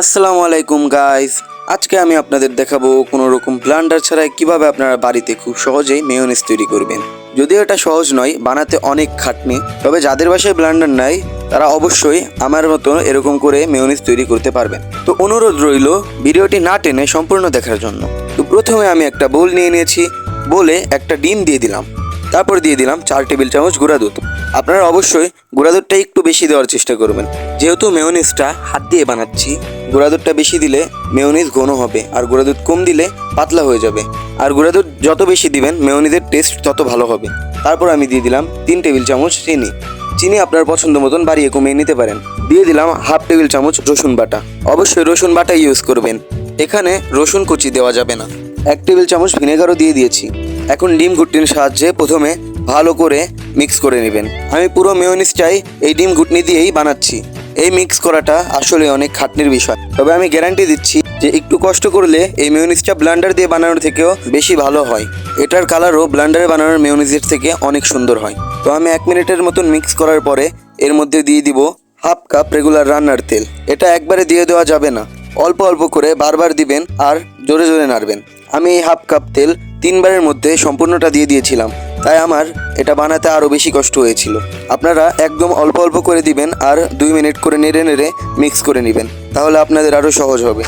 আসসালামু আলাইকুম গাইস আজকে আমি আপনাদের দেখাবো কোনো রকম ব্লান্ডার ছাড়াই কীভাবে আপনারা বাড়িতে খুব সহজেই মেয়োনিজ তৈরি করবেন। যদিও এটা সহজ নয়, বানাতে অনেক খাটনি, তবে যাদের বাসায় ব্লান্ডার নাই, তারা অবশ্যই আমার মতো এরকম করে মেয়োনিজ তৈরি করতে পারবেন। তো অনুরোধ রইল ভিডিওটি না টেনে সম্পূর্ণ দেখার জন্য। তো প্রথমে আমি একটা বোল নিয়ে নিয়েছি। বলে একটা ডিম দিয়ে দিলাম। তারপর দিয়ে দিলাম চার টেবিল চামচ গুঁড়া দুধ। আপনারা অবশ্যই গুঁড়া দুধটা একটু বেশি দেওয়ার চেষ্টা করবেন। যেহেতু মেয়োনিজটা হাত দিয়ে বানাচ্ছি, গুঁড়া দুধটা বেশি দিলে মেয়োনিজ ঘন হবে আর গুঁড়া দুধ কম দিলে পাতলা হয়ে যাবে। আর গুঁড়া দুধ যত বেশি দিবেন, মেয়োনিজের টেস্ট তত ভালো হবে। তারপর আমি দিয়ে দিলাম তিন টেবিল চামচ চিনি। চিনি আপনার পছন্দ মতন বাড়িয়ে কমিয়ে নিতে পারেন। দিয়ে দিলাম হাফ টেবিল চামচ রসুন বাটা। অবশ্যই রসুন বাটা ইউজ করবেন। এখানে রসুন কুচি দেওয়া যাবে না। এক টেবিল চামচ ভিনেগারও দিয়ে দিয়েছি। এখন ডিম ঘুটনির সাহায্যে প্রথমে ভালো করে মিক্স করে নেবেন। আমি পুরো মেয়োনিজটাই এই ডিম ঘুটনি দিয়েই বানাচ্ছি। এই মিক্স করাটা আসলে অনেক খাটনির বিষয়। তবে আমি গ্যারান্টি দিচ্ছি যে একটু কষ্ট করলে এই মেয়োনিজটা ব্লান্ডার দিয়ে বানানোর থেকেও বেশি ভালো হয়। এটার কালারও ব্লান্ডারে বানানোর মেয়োনিজের থেকে অনেক সুন্দর হয়। তো আমি এক মিনিটের মতন মিক্স করার পরে এর মধ্যে দিয়ে দিব হাফ কাপ রেগুলার রান্নার তেল। এটা একবারে দিয়ে দেওয়া যাবে না। অল্প অল্প করে বারবার দিবেন আর জোরে জোরে নাড়বেন। আমি এই হাফ কাপ তেল তিনবারের মধ্যে সম্পূর্ণটা দিয়ে দিয়েছিলাম। তাই আমার এটা বানাতে আরও বেশি কষ্ট হয়েছিল। আপনারা একদম অল্প অল্প করে দিবেন আর দুই মিনিট করে নেড়ে নেড়ে মিক্স করে নেবেন। তাহলে আপনাদের আরও সহজ হবে।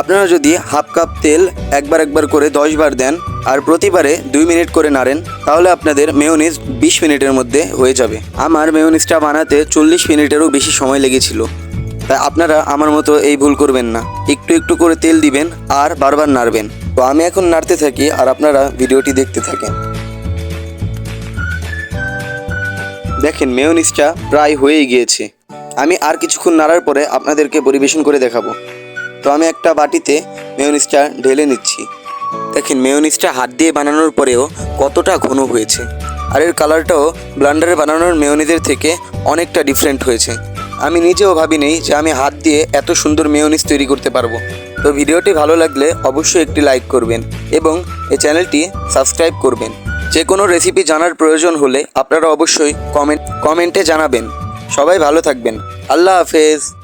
আপনারা যদি হাফ কাপ তেল একবার একবার করে দশ বার দেন আর প্রতিবারে দুই মিনিট করে নাড়েন, তাহলে আপনাদের মেয়োনিজ বিশ মিনিটের মধ্যে হয়ে যাবে। আমার মেয়োনিজটা বানাতে চল্লিশ মিনিটেরও বেশি সময় লেগেছিল। তাই আপনারা আমার মতো এই ভুল করবেন না। একটু একটু করে তেল দিবেন আর বারবার নাড়বেন। তো আমি এখন নাড়তে থাকি আর আপনারা ভিডিওটি দেখতে থাকেন। দেখেন, মেয়োনিজটা প্রায় হয়েই গিয়েছে। আমি আর কিছুক্ষণ নাড়ার পরে আপনাদেরকে পরিবেশন করে দেখাবো। তো আমি একটা বাটিতে মেয়োনিজটা ঢেলে নিচ্ছি। দেখেন, মেয়োনিজটা হাত দিয়ে বানানোর পরেও কতটা ঘন হয়েছে। আর এর কালারটাও ব্লান্ডারে বানানোর মেয়োনিজের থেকে অনেকটা ডিফারেন্ট হয়েছে। আমি নিজেও ভাবিনি যে আমি হাত দিয়ে এত সুন্দর মেয়োনিজ তৈরি করতে পারব। তো ভিডিওটি ভালো লাগলে অবশ্যই একটি লাইক করবেন এবং এই চ্যানেলটি সাবস্ক্রাইব করবেন। যে কোনো রেসিপি জানার প্রয়োজন হলে আপনারা অবশ্যই কমেন্ট কমেন্টে জানাবেন। সবাই ভালো থাকবেন। আল্লাহ হাফেজ।